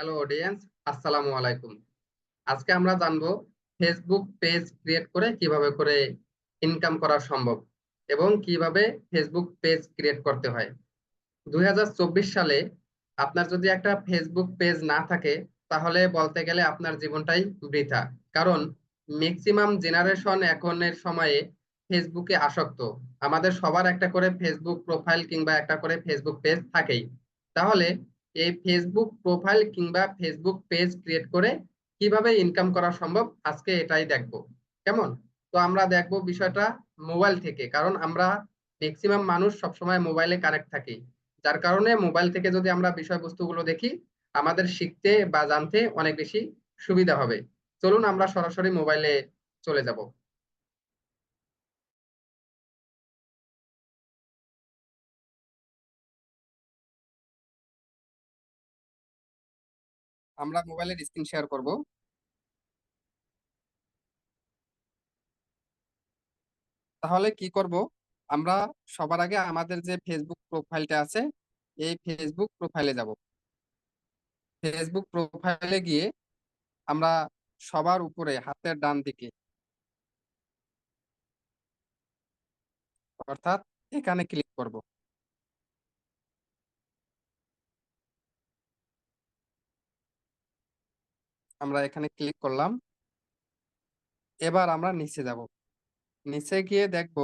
Hello audience আসসালামু আলাইকুম আজকে আমরা জানব ফেসবুক পেজ ক্রিয়েট করে কীভাবে করে ইনকাম করা সম্ভব এবং কীভাবে ফেসবুক পেজ ক্রিয়েট করতে হয়। দুই হাজার চব্বিশ সালে আপনার যদি একটা ফেসবুক পেজ না থাকে, তাহলে বলতে গেলে আপনার জীবনটাই বৃথা। কারণ ম্যাক্সিমাম জেনারেশন এখনের সময়ে ফেসবুকে আসক্ত। আমাদের সবার একটা করে ফেসবুক প্রোফাইল কিংবা একটা করে ফেসবুক পেজ থাকেই। তাহলে এই ফেসবুক প্রোফাইল কিংবা ফেসবুক পেজ ক্রিয়েট করে কীভাবে ইনকাম করা সম্ভব, আজকে এটাই দেখব। কেমন? তো আমরা দেখব বিষয়টা মোবাইল থেকে, কারণ আমরা ম্যাক্সিমাম মানুষ সবসময় মোবাইলে কানেক্ট থাকি। যার কারণে মোবাইল থেকে যদি আমরা বিষয়বস্তুগুলো দেখি, আমাদের শিখতে বা জানতে অনেক বেশি সুবিধা হবে। চলুন আমরা সরাসরি মোবাইলে চলে যাব। আমরা মোবাইলের স্ক্রিন শেয়ার করব। তাহলে কি করব? আমরা সবার আগে আমাদের যে ফেসবুক প্রোফাইলটা আছে, এই ফেসবুক প্রোফাইলে যাব। ফেসবুক প্রোফাইলে গিয়ে আমরা সবার উপরে, হাতের ডান দিকে অর্থাৎ এখানে ক্লিক করব। আমরা এখানে ক্লিক করলাম। এবার আমরা নিচে যাব। নিচে গিয়ে দেখব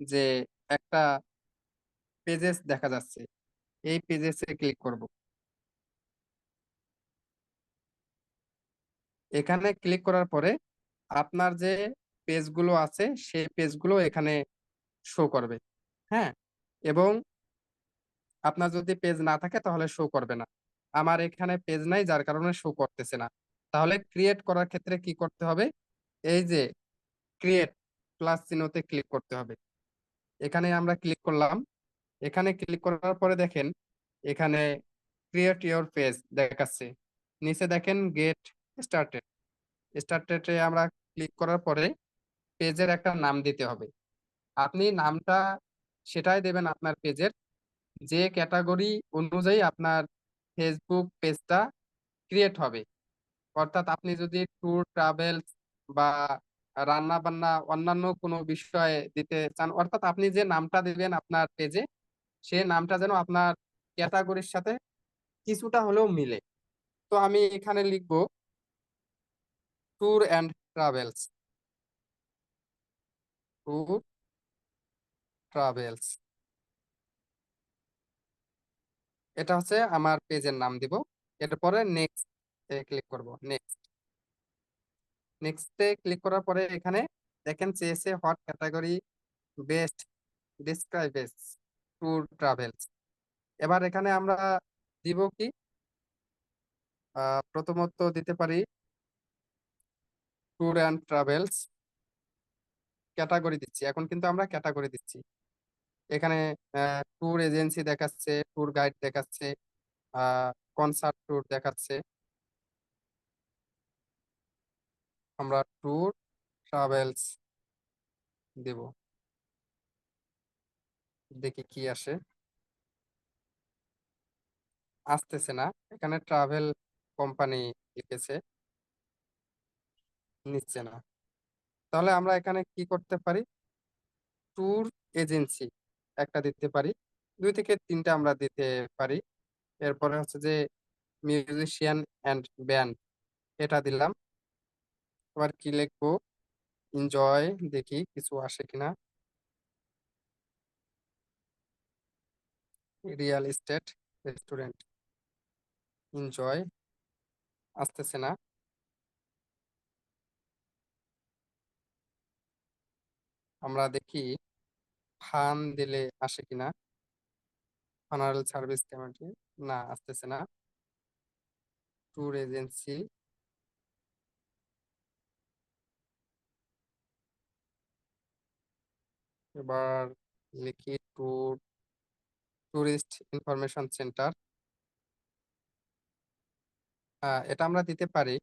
যে একটা পেজেস দেখা যাচ্ছে। এই পেজেসে ক্লিক করব। এখানে ক্লিক করার পরে আপনার যে পেজগুলো আছে, সেই পেজগুলো এখানে শো করবে। হ্যাঁ? এবং আপনার যদি পেজ না থাকে তাহলে শো করবে না। আমার এখানে পেজ নাই, যার কারণে শো করতেছে না। তাহলে ক্রিয়েট করার ক্ষেত্রে কি করতে হবে? এই যে ক্রিয়েট প্লাস চিহ্নতে ক্লিক করতে হবে। এখানে আমরা ক্লিক করলাম। এখানে ক্লিক করার পরে দেখেন, এখানে ক্রিয়েট ইওর পেজ দেখাচ্ছে। নিচে দেখেন গেট স্টার্টেড স্টার্টেডে আমরা ক্লিক করার পরে পেজের একটা নাম দিতে হবে। আপনি নামটা সেটাই দেবেন আপনার পেজের। যে ক্যাটাগরি অনুযায়ী আপনার ফেসবুক পেজটা ক্রিয়েট হবে। অর্থাৎ আপনি যদি ট্যুর ট্রাভেলস বা রান্না বান্না অন্যান্য কোনো বিষয়ে দিতে চান, অর্থাৎ আপনি যে নামটা দিবেন আপনার পেজে সে নামটা যেন আপনার ক্যাটাগরির সাথে কিছুটা হলেও মিলে। তো আমি এখানে লিখব tour and travels tour travels এটা হচ্ছে আমার পেজের নাম দিব। এরপরে নেক্সট ক্লিক করব নেক্সট নেক্সটে ক্লিক করার পরে এখানে দেখেন চেয়েছে what category best describes tour travels এবার এখানে আমরা দিব কি? প্রথমত দিতে পারি ট্যুর অ্যান্ড ট্রাভেলস ক্যাটাগরি দিচ্ছি। এখন কিন্তু আমরা ক্যাটাগরি দিচ্ছি। এখানে ট্যুর এজেন্সি দেখাচ্ছে ট্যুর গাইড দেখাচ্ছে কনসার্ট ট্যুর দেখাচ্ছে। আমরা ট্যুর ট্রাভেলস দেব। দেখি কি আসে। আসতেছে না। এখানে ট্রাভেল কোম্পানি লিখেছে। নিচ্ছে না। তাহলে আমরা এখানে কি করতে পারি? ট্যুর এজেন্সি একটা দিতে পারি। দুই থেকে তিনটা আমরা দিতে পারি। এরপরে হচ্ছে যে মিউজিশিয়ান অ্যান্ড ব্যান্ড এটা দিলাম। এবার কি লিখব? এনজয় দেখি কিছু আসে কিনা। রিয়েল এস্টেট রেস্টুরেন্ট এনজয় আসতেছে না। আমরা দেখি ফান দিলে আসে কিনা। ফানারেল সার্ভিস কমিটি না, আসতেছে না। ট্যুর এজেন্সি এবার লিখি ট্যুর ট্যুরিস্ট ইনফরমেশন সেন্টার এটা আমরা দিতে পারি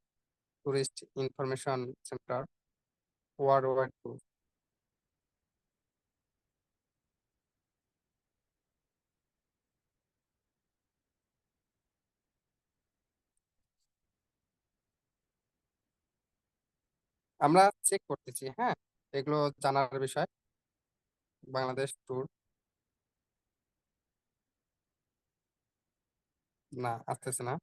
tourist information centre world wide tour আমরা চেক করতেছি হ্যাঁ এগুলো জানার বিষয়। বাংলাদেশ ট্যুর না, আসতেছে না।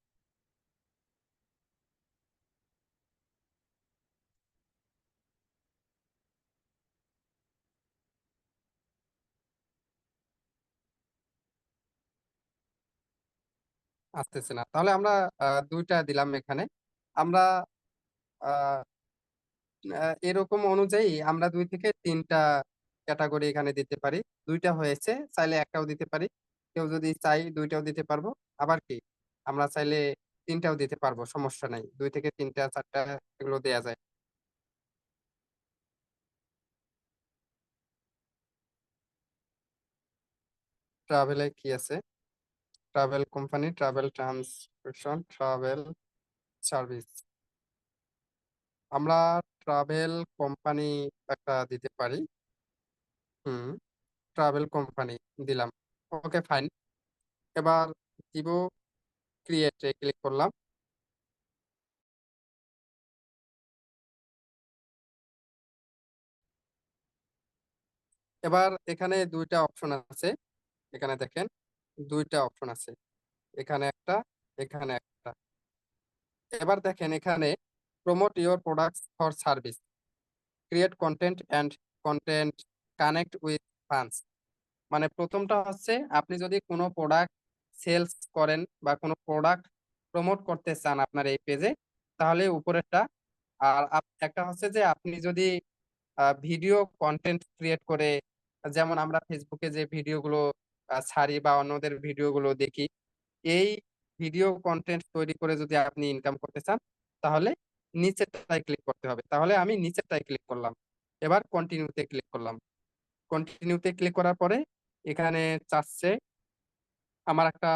আসতেছে না। তাহলে আমরা দুইটা দিলাম এখানে। আমরা এরকম অনুযায়ী আমরা দুই থেকে তিনটা ক্যাটাগরি এখানে দিতে পারি। দুইটা হয়েছে, চাইলে একটাও দিতে পারি। কেউ যদি চাই দুইটাও দিতে পারব। আবার কি, আমরা চাইলে তিনটাও দিতে পারব, সমস্যা নাই। দুই থেকে তিনটা, চারটা এগুলো দেয়া যায়। ট্রাভেলে কি আছে? Travel company, travel transportation, travel service. আমরা ট্রাভেল কোম্পানি একটা দিতে পারি। হুম, ট্রাভেল কোম্পানি দিলাম। Okay, fine. এবার দিব ক্রিয়েটে ক্লিক করলাম। এবার এখানে দুইটা অপশন আছে। এখানে দেখেন, দুইটা অপশন আছে। এখানে একটা এখানে একটা। এবার দেখেন, এখানে promote your products for service create content and content connect with fans মানে প্রথমটা হচ্ছে, আপনি যদি কোনো প্রোডাক্ট সেলস করেন বা কোনো প্রোডাক্ট প্রমোট করতে চান আপনার এই পেজে তাহলে উপরেরটা, আর একটা হচ্ছে যে আপনি যদি ভিডিও কন্টেন্ট ক্রিয়েট করে, যেমন আমরা ফেসবুকে যে ভিডিওগুলো ছাড়ি বা অন্যদের ভিডিওগুলো দেখি, এই ভিডিও কন্টেন্ট তৈরি করে যদি আপনি ইনকাম করতে চান, তাহলে নিচেরটায় ক্লিক করতে হবে। তাহলে আমি নিচেরটায় ক্লিক করলাম। এবার কন্টিনিউতে ক্লিক করলাম। কন্টিনিউতে ক্লিক করার পরে এখানে চাচ্ছে আমার একটা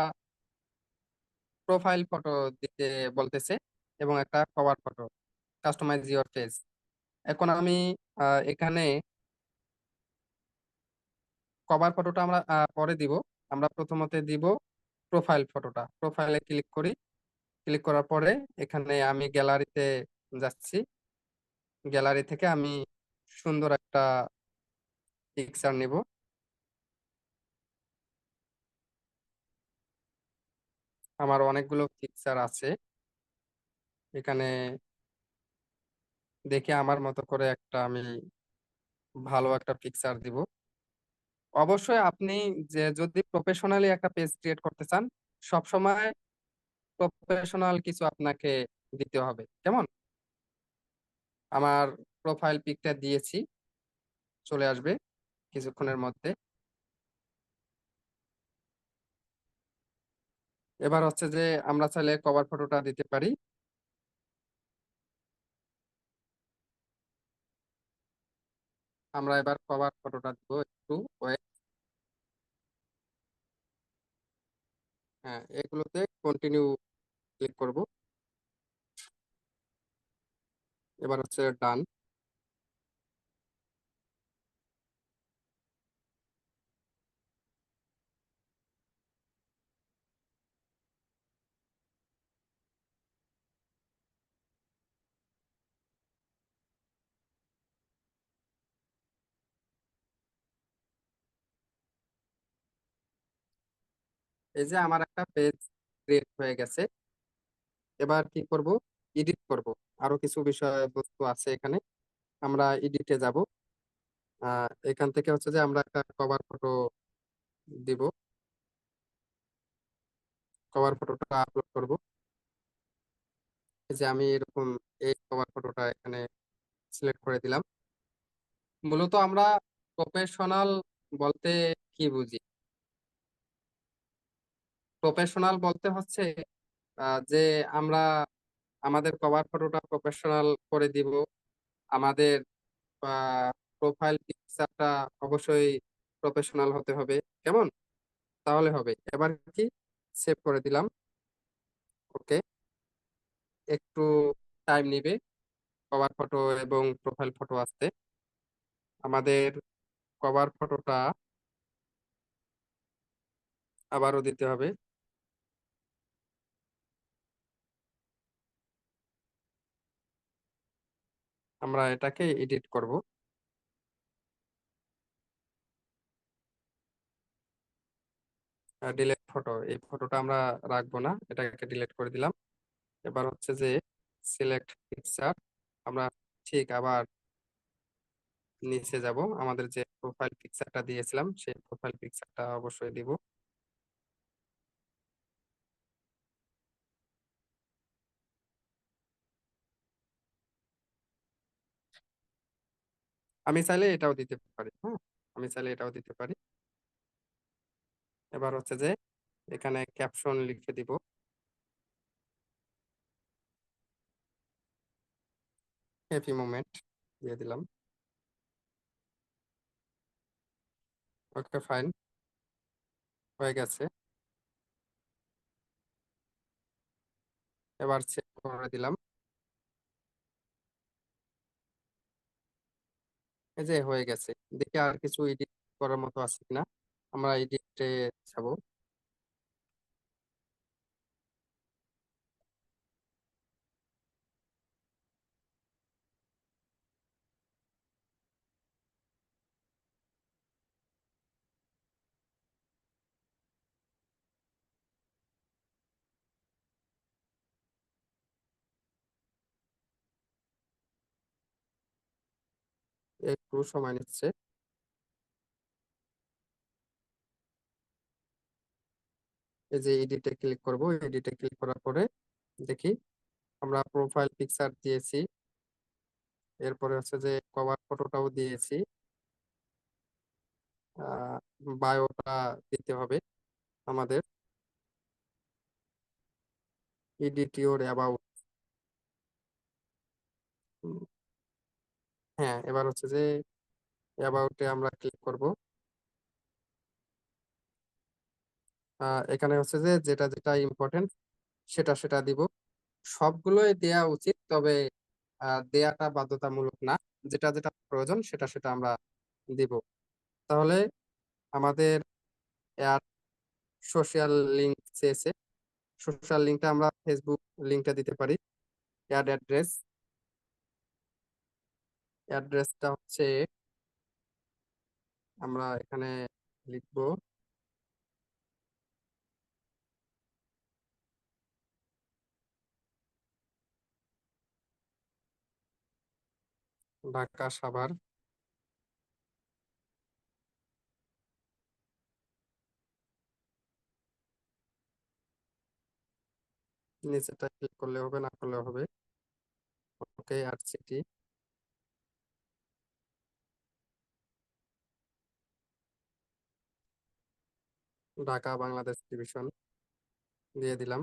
প্রোফাইল ফটো দিতে বলতেছে এবং একটা cover photo customize your page এখন আমি এখানে কভার ফটোটা আমরা পরে দিব। আমরা প্রথমতে দিব প্রোফাইল ফটোটা প্রোফাইলে ক্লিক করি। ক্লিক করার পরে এখানে আমি গ্যালারিতে যাচ্ছি। গ্যালারি থেকে আমি সুন্দর একটা পিকচার নিব। আমার অনেকগুলো পিকচার আছে। এখানে দেখে আমার মতো করে একটা আমি ভালো একটা পিকচার দিব। অবশ্যই আপনি যে যদি প্রফেশনালি একটা পেজ ক্রিয়েট করতে চান সবসময় প্রফেশনাল কিছু আপনাকে দিতে হবে। কেমন? আমার প্রোফাইল পিকটা দিয়েছি, চলে আসবে। কিছুক্ষণের মধ্যে। এবার হচ্ছে যে আমরা চাইলে কভার ফটোটা দিতে পারি। আমরা এবার কভার ফটোটা দিব একটু ওয়েট হ্যাঁ এগুলোতে কন্টিনিউ ক্লিক করব। এবার হচ্ছে ডান এই যে আমার একটা পেজ ক্রিয়েট হয়ে গেছে, এবার কি করব? এডিট করব। আরও কিছু বিষয়বস্তু আছে এখানে, আমরা এডিটে যাব। এখান থেকে হচ্ছে যে আমরা একটা কভার ফটো দিব। কভার ফটোটা আপলোড করব। এই যে আমি এরকম এই কভার ফটোটা এখানে সিলেক্ট করে দিলাম। মূলত আমরা প্রফেশনাল বলতে কি বুঝি? প্রফেশনাল বলতে হচ্ছে যে আমরা আমাদের কভার ফটোটা প্রফেশনাল করে দিব। আমাদের প্রোফাইল পিকচারটা অবশ্যই প্রফেশনাল হতে হবে, কেমন? তাহলে হবে। এবার কি? সেভ করে দিলাম। ওকে একটু টাইম নিবে। কভার ফটো এবং প্রোফাইল ফটো আসতে। আমাদের কভার ফটোটা আবারও দিতে হবে। আমরা এটাকে এডিট করব। ডিলেট ফটো এই ফটোটা আমরা রাখব না, এটাকে ডিলিট করে দিলাম। এবার হচ্ছে যে সিলেক্ট পিকচার আমরা ঠিক আবার নিচে যাব। আমাদের যে প্রোফাইল পিকচারটা দিয়েছিলাম, সেই প্রোফাইল পিকচারটা অবশ্যই দিব। আমি চাইলে এটাও দিতে পারি হ্যাঁ আমি চাইলে এটাও দিতে পারি। এবার হচ্ছে যে, এখানে ক্যাপশন লিখে দিব। হ্যাপি মোমেন্ট দিয়ে দিলাম। ওকে ফাইন হয়ে গেছে। এবার চেক করে দিলাম। এই যে হয়ে গেছে। দেখি আর কিছু এডিট করার মতো আছে কিনা। আমরা এডিটে যাব। একটু সময় নিচ্ছে। এই যে এডিটে ক্লিক করব এডিটে ক্লিক করার পরে দেখি আমরা প্রোফাইল পিকচার দিয়েছি। এরপরে হচ্ছে যে কভার ফটোটাও দিয়েছি। বায়োটা দিতে হবে আমাদের। এডিট ইউর অ্যাবাউট হ্যাঁ এবার হচ্ছে যে অ্যাবাউটে আমরা ক্লিক করব। এখানে হচ্ছে যে, যেটা যেটা ইম্পর্টেন্ট সেটা সেটা দিব। সবগুলোই দেয়া উচিত, তবে দেয়াটা বাধ্যতামূলক না। যেটা যেটা প্রয়োজন, সেটা সেটা আমরা দিব। তাহলে আমাদের অ্যাড সোশ্যাল লিঙ্ক চেয়েছে। সোশ্যাল লিঙ্কটা আমরা ফেসবুক লিঙ্কটা দিতে পারি। Add address. অ্যাড্রেসটা হচ্ছে আমরা এখানে লিখব। ঢাকা সাভার। নিচেটা ক্লিক করলে হবে, না করলে হবে। ওকে আর সিটি ঢাকা বাংলাদেশ ডিভিশন দিয়ে দিলাম।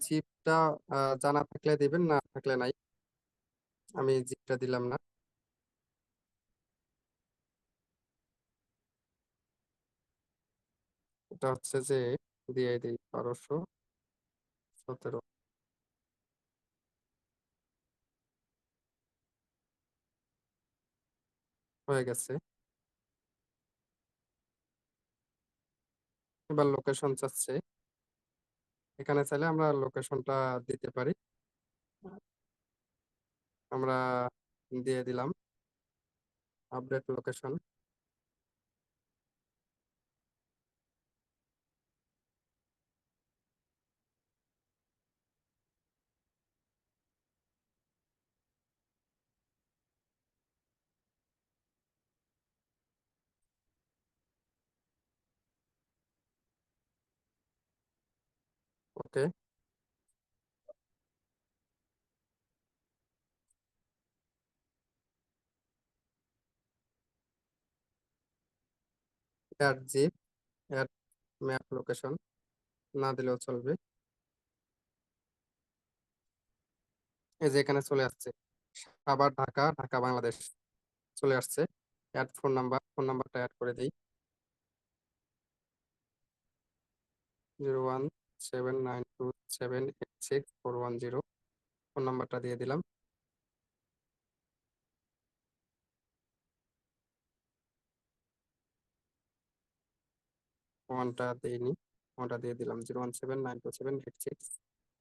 জিপটা জানা থাকলে দিবেন, না থাকলে নাই। আমি জিপটা দিলাম না। এটা হচ্ছে যে, দিয়ে দিই বারোশো সতেরো। হয়ে গেছে। এবার লোকেশন চাচ্ছে। এখানে চাইলে আমরা লোকেশনটা দিতে পারি। আমরা দিয়ে দিলাম। Update location okay. Add zip add map location না দিলেও চলবে। এই যে এখানে চলে আসছে। আবার ঢাকা ঢাকা বাংলাদেশ চলে আসছে। অ্যাড ফোন নাম্বার ফোন নাম্বারটা অ্যাড করে দিই। Zero one seven nine two seven eight six four one zero phone নাম্বারটা দিয়ে দিলাম। ওয়ানটা দিইনি ওয়ানটা দিয়ে দিলাম। Zero one seven nine two seven eight six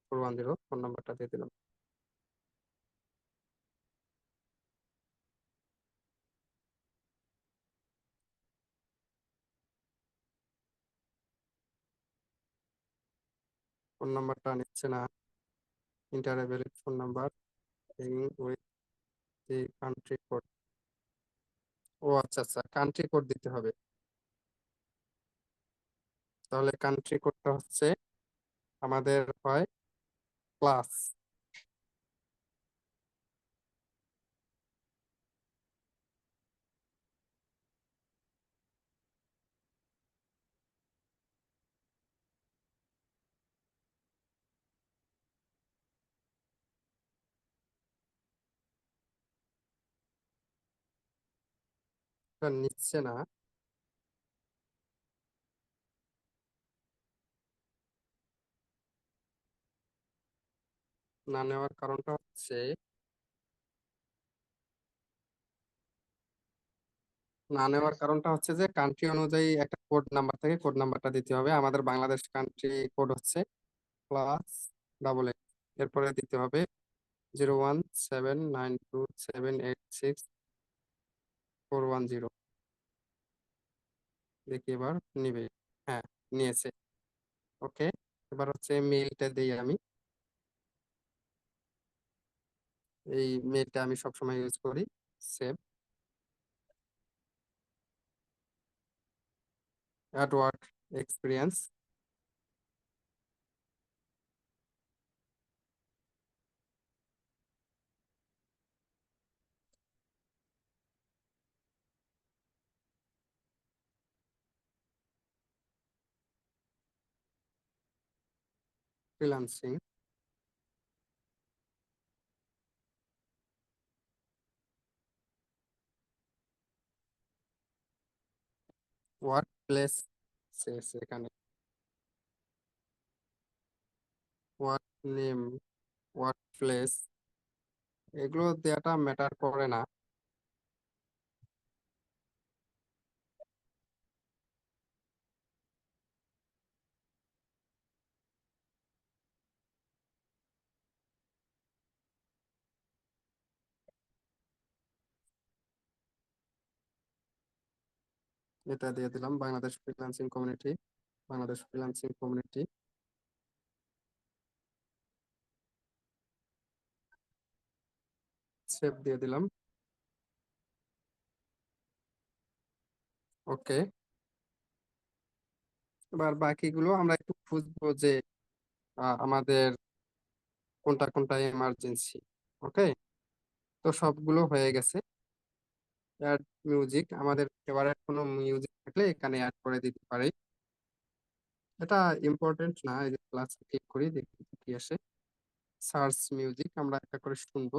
four one zero phone নাম্বারটা দিয়ে দিলাম। ফোন নাম্বারটা নিচ্ছে না। Inter phone number with the country code ও আচ্ছা আচ্ছা কান্ট্রি কোড দিতে হবে। তাহলে কান্ট্রি কোডটা হচ্ছে আমাদের হয় প্লাস নিচ্ছে না। না নেওয়ার কারণটা হচ্ছে না নেওয়ার কারণটা হচ্ছে যে কান্ট্রি অনুযায়ী একটা কোড নাম্বার থাকে কোড নাম্বারটা দিতে হবে। আমাদের বাংলাদেশ কান্ট্রি কোড হচ্ছে প্লাস ডাবল এইট এরপরে দিতে হবে zero one seven nine two seven eight six four one zero. দেখি এবার, নিবে। হ্যাঁ নিয়েছে। ওকে, এবার হচ্ছে মেইলটা দিই আমি। এই মেইলটা আমি সবসময় ইউজ করি, সেভ। অ্যাডওয়ার্ড এক্সপিরিয়েন্স। ফ্রিল্যান্সিং ওয়ার্ক প্লেস এখানে ওয়ার্ক নেম ওয়ার্ক প্লেস এগুলো দেওয়াটা ম্যাটার করে না। এটা দিয়ে দিলাম। Bangladesh freelancing community Bangladesh freelancing community save দিয়ে দিলাম। ওকে এবার বাকিগুলো আমরা একটু খুঁজবো যে আমাদের কোনটা কোনটা এমার্জেন্সি ওকে তো সবগুলো হয়ে গেছে। অ্যাড মিউজিক আমাদের ফেভারিট কোনো মিউজিক থাকলে এখানে অ্যাড করে দিতে পারি। এটা ইম্পর্টেন্ট না, এই যে প্লাস ক্লিক করি, দেখি কি আসে। সার্চ মিউজিক আমরা একটা করে শুনব।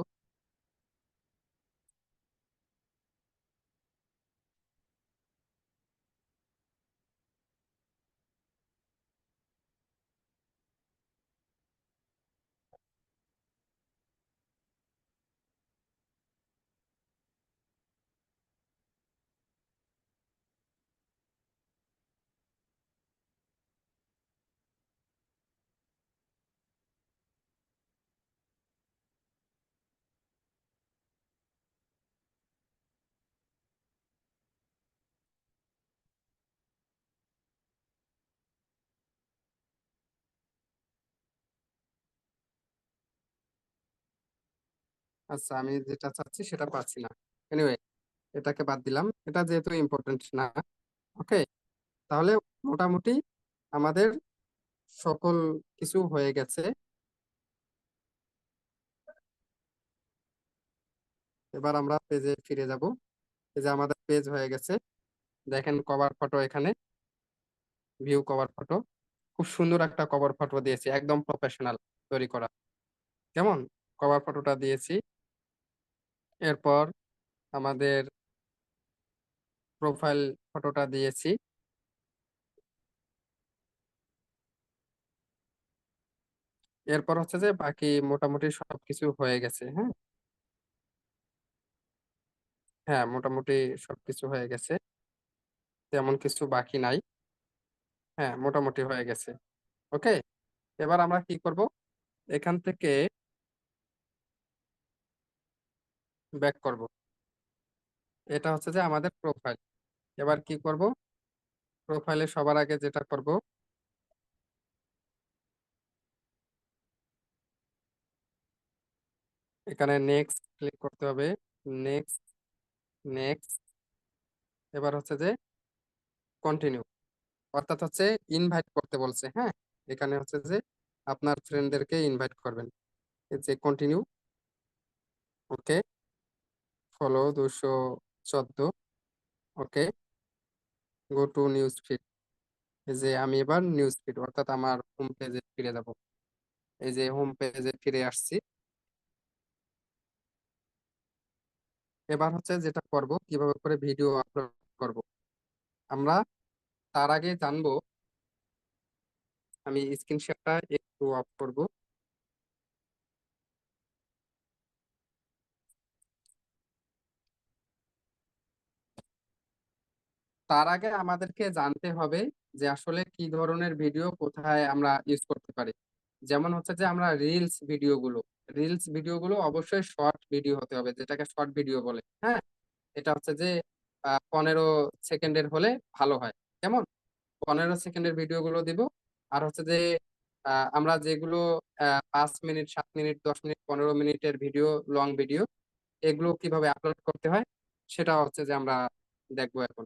আচ্ছা আমি যেটা চাচ্ছি সেটা পাচ্ছি না। এনিওয়ে এটাকে বাদ দিলাম। এটা যেহেতু ইম্পর্টেন্ট না ওকে তাহলে মোটামুটি আমাদের সকল কিছু হয়ে গেছে। এবার আমরা পেজে ফিরে যাব। যে আমাদের পেজ হয়ে গেছে। দেখেন কভার ফটো এখানে। ভিউ কভার ফটো খুব সুন্দর একটা কভার ফটো দিয়েছি। একদম প্রফেশনাল তৈরি করা। কেমন? কভার ফটোটা দিয়েছি। এরপর আমাদের প্রোফাইল ফটোটা দিয়েছি। এরপর হচ্ছে যে বাকি মোটামুটি সবকিছু হয়ে গেছে হ্যাঁ? হ্যাঁ মোটামুটি সবকিছু হয়ে গেছে। তেমন কিছু বাকি নাই। হ্যাঁ মোটামুটি হয়ে গেছে। ওকে? এবার আমরা কি করব? এখান থেকে ব্যাক করব। এটা হচ্ছে যে আমাদের প্রোফাইল এবার কি করব? প্রোফাইলে সবার আগে যেটা করব, এখানে নেক্সট ক্লিক করতে হবে। নেক্সট নেক্সট এবার হচ্ছে যে কন্টিনিউ অর্থাৎ হচ্ছে ইনভাইট করতে বলছে হ্যাঁ? এখানে হচ্ছে যে আপনার ফ্রেন্ডদেরকে ইনভাইট করবেন। যে কন্টিনিউ ওকে ফলো দুশো চোদ্দ। Okay? Go to news feed এই যে আমি এবার নিউজ ফিড অর্থাৎ আমার হোম পেজে ফিরে যাব। এই যে হোম পেজে ফিরে আসছি। এবার হচ্ছে যেটা করব, কীভাবে করে ভিডিও আপলোড করব। আমরা তার আগে জানব, আমি স্ক্রিনশটটা একটু অফ করব। তার আগে আমাদেরকে জানতে হবে যে আসলে কি ধরনের ভিডিও কোথায় আমরা ইউজ করতে পারি। যেমন হচ্ছে যে আমরা রিলস ভিডিও গুলো রিলস ভিডিও গুলো অবশ্যই শর্ট ভিডিও হতে হবে, যেটাকে শর্ট ভিডিও বলে হ্যাঁ? এটা হচ্ছে যে পনেরো সেকেন্ডের হলে ভালো হয়, কেমন? পনেরো সেকেন্ডের ভিডিও গুলো দিব, আর হচ্ছে যে আমরা যেগুলো পাঁচ মিনিট, সাত মিনিট, দশ মিনিট, পনেরো মিনিটের ভিডিও লং ভিডিও এগুলো কীভাবে আপলোড করতে হয়, সেটা হচ্ছে যে আমরা দেখব এখন।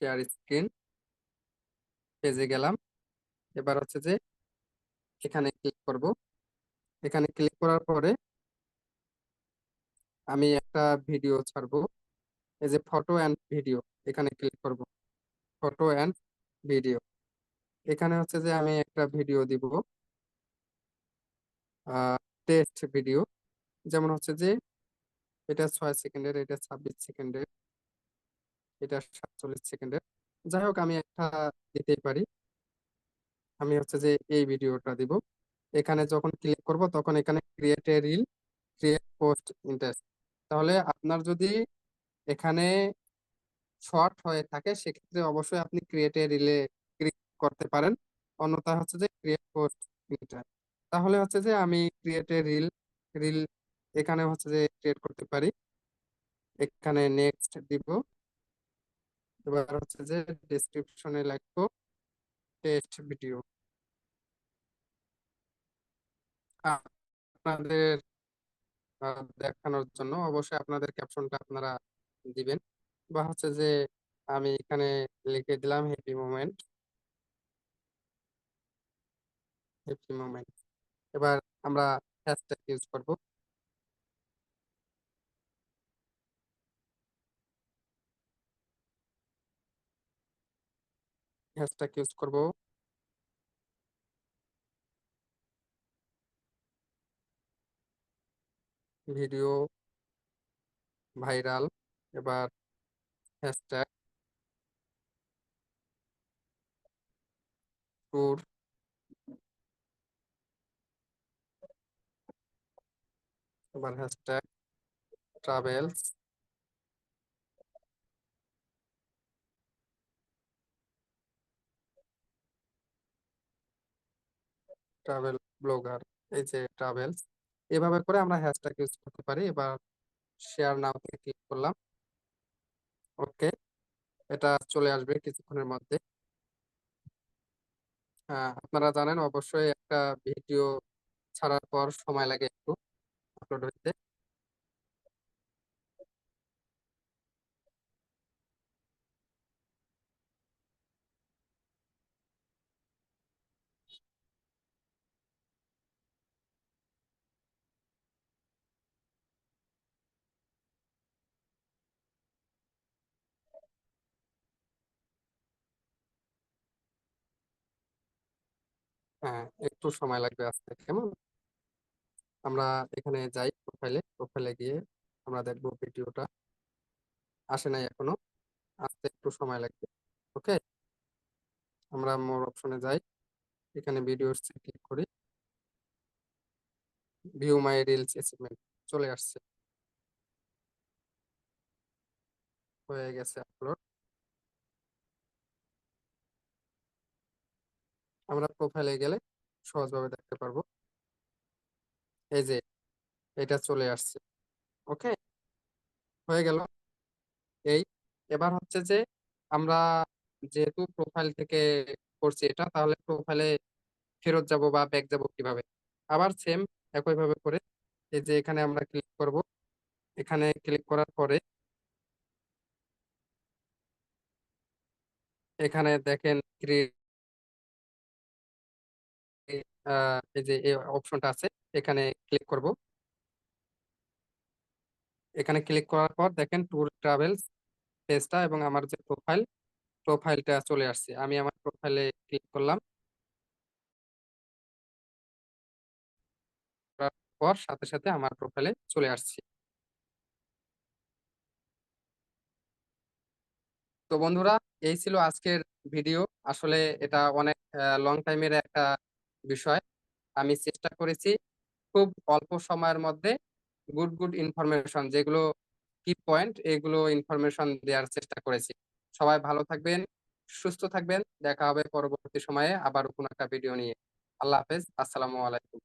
শেয়ার স্ক্রিন পেজে গেলাম। এবার হচ্ছে যে এখানে ক্লিক করব। এখানে ক্লিক করার পরে আমি একটা ভিডিও ছাড়বো। এই যে ফটো অ্যান্ড ভিডিও এখানে ক্লিক করব। ফটো অ্যান্ড ভিডিও এখানে হচ্ছে যে আমি একটা ভিডিও দিব। টেস্ট ভিডিও যেমন হচ্ছে যে এটা ছয় সেকেন্ডের, এটা ছাব্বিশ সেকেন্ডের। এটা সাতচল্লিশ সেকেন্ডের যাই হোক, আমি একটা দিতেই পারি। আমি হচ্ছে যে এই ভিডিওটা দিব। এখানে যখন ক্লিক করব, তখন এখানে create a reel create post interest তাহলে আপনার যদি এখানে শর্ট হয়ে থাকে, সেক্ষেত্রে অবশ্যই আপনি ক্রিয়েট এ রিলে ক্লিক করতে পারেন। অন্যথা হচ্ছে যে ক্রিয়েট পোস্ট ইন্টারেস্ট তাহলে হচ্ছে যে আমি ক্রিয়েট এ রিল রিল এখানে হচ্ছে যে ক্রিয়েট করতে পারি। এখানে নেক্সট দিব। এবার হচ্ছে যে ডেসক্রিপশনে লিখব টেস্ট ভিডিও আপনাদের দেখানোর জন্য অবশ্যই আপনাদের ক্যাপশনটা আপনারা দিবেন। বা হচ্ছে যে আমি এখানে লিখে দিলাম হ্যাপি মোমেন্ট হ্যাপি মোমেন্ট এবার আমরা হ্যাশট্যাগ ইউজ করব। হ্যাশট্যাগ ইউজ করব। ভিডিও ভাইরাল এবার হ্যাশট্যাগ। ট্যুর। এবার হ্যাশট্যাগ। ট্রাভেলস। ট্রাভেল ব্লগার এই যে ট্রাভেলস এভাবে করে আমরা হ্যাশট্যাগ ইউজ করতে পারি। এবার শেয়ার নাও থেকে ক্লিক করলাম। ওকে এটা চলে আসবে কিছুক্ষণের মধ্যে। হ্যাঁ আপনারা জানেন অবশ্যই একটা ভিডিও ছাড়ার পর সময় লাগে একটু আপলোড হইতে। হ্যাঁ একটু সময় লাগবে আসতে, কেমন? আমরা এখানে যাই প্রোফাইলে প্রোফাইলে গিয়ে আমরা দেখব ভিডিওটা। আসে নাই এখনও, আসতে একটু সময় লাগবে, ওকে? আমরা মোর অপশনে যাই, এখানে ভিডিওস ক্লিক করি। ভিউ মাই রিলস অ্যাচিভমেন্ট চলে আসছে। হয়ে গেছে আপলোড আমরা প্রোফাইলে গেলে সহজভাবে দেখতে পারব। এই যে, এটা চলে আসছে। ওকে? হয়ে গেল। এই, এবার হচ্ছে যে, আমরা যেহেতু প্রোফাইল থেকে করছি এটা, তাহলে প্রোফাইলে ফেরত যাব বা ব্যাক যাব কীভাবে? আবার সেম একইভাবে করে এই যে, এখানে আমরা ক্লিক করব। এখানে ক্লিক করার পরে এখানে দেখেন ক্রিয়েট এই যে, এই অপশনটা আছে, এখানে ক্লিক করব। এখানে ক্লিক করার পর দেখেন ট্যুর ট্রাভেলস পেজটা এবং আমার যে প্রোফাইল প্রোফাইলটা চলে আসছে। আমি আমার প্রোফাইলে ক্লিক করলাম। পর সাথে সাথে আমার প্রোফাইলে চলে আসছি। তো বন্ধুরা, এই ছিল আজকের ভিডিও আসলে এটা অনেক লং টাইমের একটা বিষয়। আমি চেষ্টা করেছি খুব অল্প সময়ের মধ্যে গুড গুড ইনফরমেশন যেগুলো কি পয়েন্ট এগুলো ইনফরমেশন দেওয়ার চেষ্টা করেছি। সবাই ভালো থাকবেন, সুস্থ থাকবেন। দেখা হবে পরবর্তী সময়ে আবার কোনো একটা ভিডিও নিয়ে। আল্লাহ হাফেজ, আসসালামু আলাইকুম।